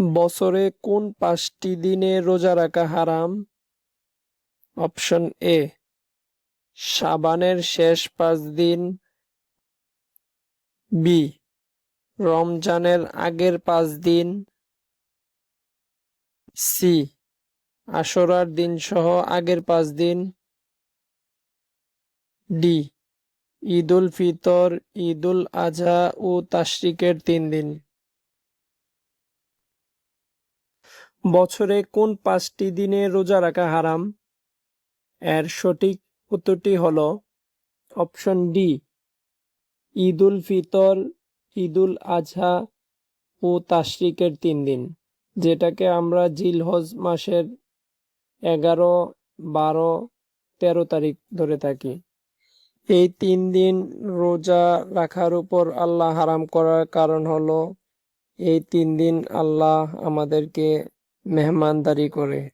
বছরে কোন পাঁচটি দিনে রোজা রাখা হারাম? অপশন এ, সাবানের শেষ পাঁচ দিন। বি, রমজানের আগের পাঁচ দিন। সি, আশরার দিন সহ আগের পাঁচ দিন। ডি, ঈদুল ফিতর, ঈদুল আজহা ও তাশরিকের তিন দিন। বছরে কোন পাঁচটি দিনে রোজা রাখা হারাম? এর সঠিক উত্তরটি হল অপশন ডি, ঈদুল ফিতর, ঈদুল আজহা ও তাশরিকের তিন দিন, যেটাকে আমরা জিলহজ মাসের এগারো, বারো, তেরো তারিখ ধরে থাকি। এই তিন দিন রোজা রাখার উপর আল্লাহ হারাম করার কারণ হলো, এই তিন দিন আল্লাহ আমাদেরকে मेहमानदारी करे।